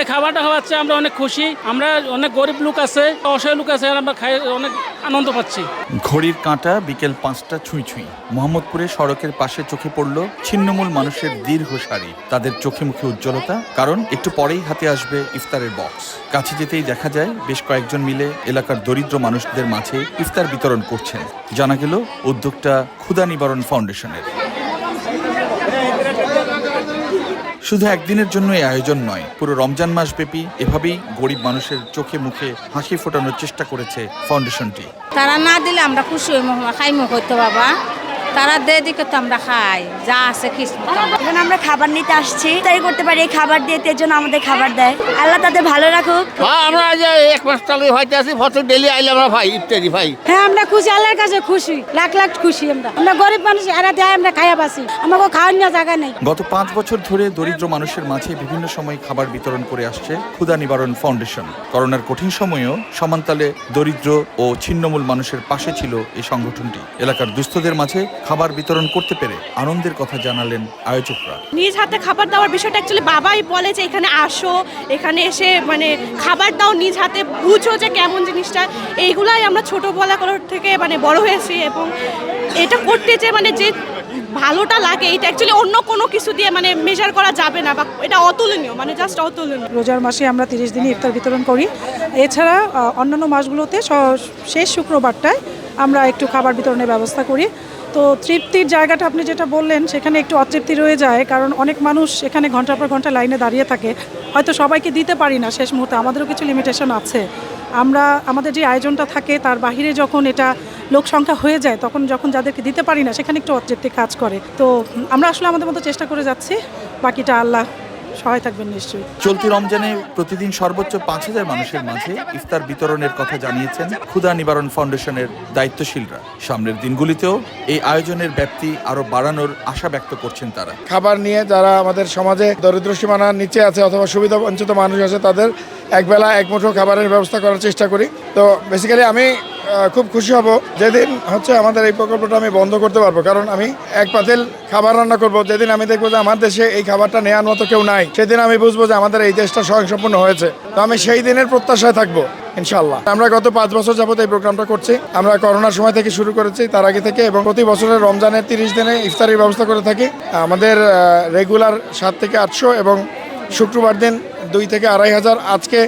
এই খাবারটা খাওয়াচ্ছে, আমরা অনেক খুশি। আমরা অনেক গরিব লোক আছে, অসহায় লোক আছে আমরা খাই, অনেক আনন্দ পাচ্ছি। ঘড়ির কাঁটা বিকেল পাঁচটা ছুঁই ছুঁই। মোহাম্মদপুরে সড়কের পাশে চোখে পড়ল ছিন্নমূল মানুষের দীর্ঘ সারি তাদের চোখে মুখে উজ্জ্বলতা, কারণ একটু পরেই হাতে আসবে ইফতারের বক্স। কাছে যেতেই দেখা যায়, বেশ কয়েকজন মিলে এলাকার দরিদ্র মানুষদের মাঝে ইফতার বিতরণ করছেন। জানা গেল উদ্যোগটা ক্ষুদা নিবারণ ফাউন্ডেশনের। শুধু একদিনের জন্য এই আয়োজন নয়, পুরো রমজান মাস ব্যাপী এভাবেই গরিব মানুষের চোখে মুখে হাসি ফোটানোর চেষ্টা করেছে ফাউন্ডেশনটি। তারা না দিলে আমরা খুশি হইমো, খাইমো হইতো বাবা। তারা দে দিকে তো আমরা খাই যা আছে আমরা এখন আমরা খাবার নিতে আসছি তাই করতে পারি এই খাবার দিয়ে এর জন্য আমাদের খাবার দেয়। আল্লাহ তাদের ভালো রাখুক। হ্যাঁ আমরা আজ এক মাস চালু হইতে আছি ফটো ডেলি আইলে আমরা ভাই ইত্যাদি ভাই। হ্যাঁ আমরা খুশি আল্লাহর কাছে খুশি লাখ লাখ খুশি আমরা। আমরা গরিব মানুষ এরা দেয় আমরা খাইয়া বাসি আমাকে খাওয়ার নিয়ে জায়গা নেই। গত পাঁচ বছর ধরে দরিদ্র মানুষের মাঝে বিভিন্ন সময় খাবার বিতরণ করে আসছে ক্ষুদা নিবারণ ফাউন্ডেশন। করোনার কঠিন সময়েও সমান্তালে দরিদ্র ও ছিন্নমূল মানুষের পাশে ছিল এই সংগঠনটি। এলাকার দুস্থদের মাঝে খাবার বিতরণ করতে পেরে আনন্দের কথা জানালেন আয়োজকরা। নিজ হাতে খাবার দেওয়ার বিষয়টা অ্যাকচুয়ালি বাবাই বলে যে এখানে আসো এখানে এসে মানে খাবার দাও নিজ হাতে বুঝো যে কেমন জিনিসটা। এইগুলাই আমরা ছোটোবেলা করার থেকে মানে বড় হয়েছি এবং এটা করতে যে মানে যে ভালোটা লাগে এটা অ্যাকচুয়ালি অন্য কোনো কিছু দিয়ে মানে মেজার করা যাবে না বা এটা অতুলনীয় মানে জাস্ট অতুলনীয়। রোজার মাসে আমরা তিরিশ দিনই ইফতার বিতরণ করি। এছাড়া অন্যান্য মাসগুলোতে শেষ শুক্রবারটায় আমরা একটু খাবার বিতরণের ব্যবস্থা করি। তো তৃপ্তির জায়গাটা আপনি যেটা বললেন, সেখানে একটু অতৃপ্তি রয়ে যায়, কারণ অনেক মানুষ এখানে ঘণ্টার পর ঘণ্টা লাইনে দাঁড়িয়ে থাকে। হয়তো সবাইকে দিতে পারি না শেষ মুহূর্তে, আমাদেরও কিছু লিমিটেশন আছে। আমরা, আমাদের যে আয়োজনটা থাকে, তার বাহিরে যখন এটা লোক সংখ্যা হয়ে যায়, তখন যখন যাদেরকে দিতে পারি না, সেখানে একটু অতৃপ্তি কাজ করে। তো আমরা আসলে আমাদের মতো চেষ্টা করে যাচ্ছি, বাকিটা আল্লাহ সহায় থাকবেন নিশ্চয়ই। চলতি রমজানে প্রতিদিন সর্বোচ্চ পাঁচ হাজার মানুষের মাঝে ইফতার বিতরণের কথা জানিয়েছেন ক্ষুদা নিবারণ ফাউন্ডেশনের দায়িত্বশীলরা। সামনের দিনগুলিতেও এই আয়োজনের ব্যাপ্তি আরও বাড়ানোর আশা ব্যক্ত করছেন তারা। খাবার নিয়ে যারা আমাদের সমাজে দরিদ্র সীমানার নিচে আছে অথবা সুবিধা বঞ্চিত মানুষ আছে তাদের একবেলা এক মুঠো খাবারের ব্যবস্থা করার চেষ্টা করি। তো বেসিক্যালি আমি খুব খুশি হব। যেদিন হচ্ছে আমাদের এই প্রকল্পটা আমি বন্ধ করতে পারব, কারণ আমি এক পাতিল খাবার রান্না করব। যেদিন আমি দেখব যে আমার দেশে এই খাবারটা নেওয়ার মতো কেউ নাই, সেদিন আমি বুঝব যে আমাদের এই দেশটা স্বয়ংসম্পূর্ণ হয়েছে। তো আমি সেই দিনের প্রত্যাশায় থাকব ইনশাল্লাহ আমরা গত পাঁচ বছর যাবত এই প্রোগ্রামটা করছি। আমরা করোনার সময় থেকে শুরু করেছি, তার আগে থেকে এবং প্রতি বছরের রমজানের তিরিশ দিনে ইফতারির ব্যবস্থা করে থাকি। আমাদের রেগুলার সাত থেকে আটশো এবং শুক্রবার দিন দুই থেকে আড়াই হাজার। আজকে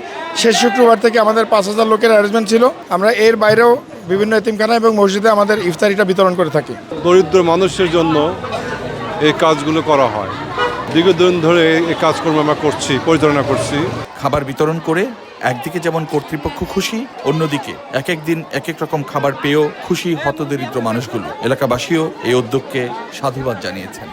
শেষ শুক্রবার থেকে আমাদের পাঁচ হাজার লোকের অ্যারেঞ্জমেন্ট ছিল। আমরা এর বাইরেও বিভিন্ন এতিমখানা এবং মসজিদে আমাদের ইফতারিটা বিতরণ করে থাকি। দরিদ্র মানুষের জন্য এই কাজগুলো করা হয়। দীর্ঘদিন ধরে এই কাজকর্ম আমরা করছি পরিচালনা করছি। খাবার বিতরণ করে একদিকে যেমন কর্তৃপক্ষ খুশি অন্যদিকে এক এক দিন এক এক রকম খাবার পেয়েও খুশি হতদরিদ্র মানুষগুলো। এলাকাবাসীও এই উদ্যোগকে সাধুবাদ জানিয়েছেন।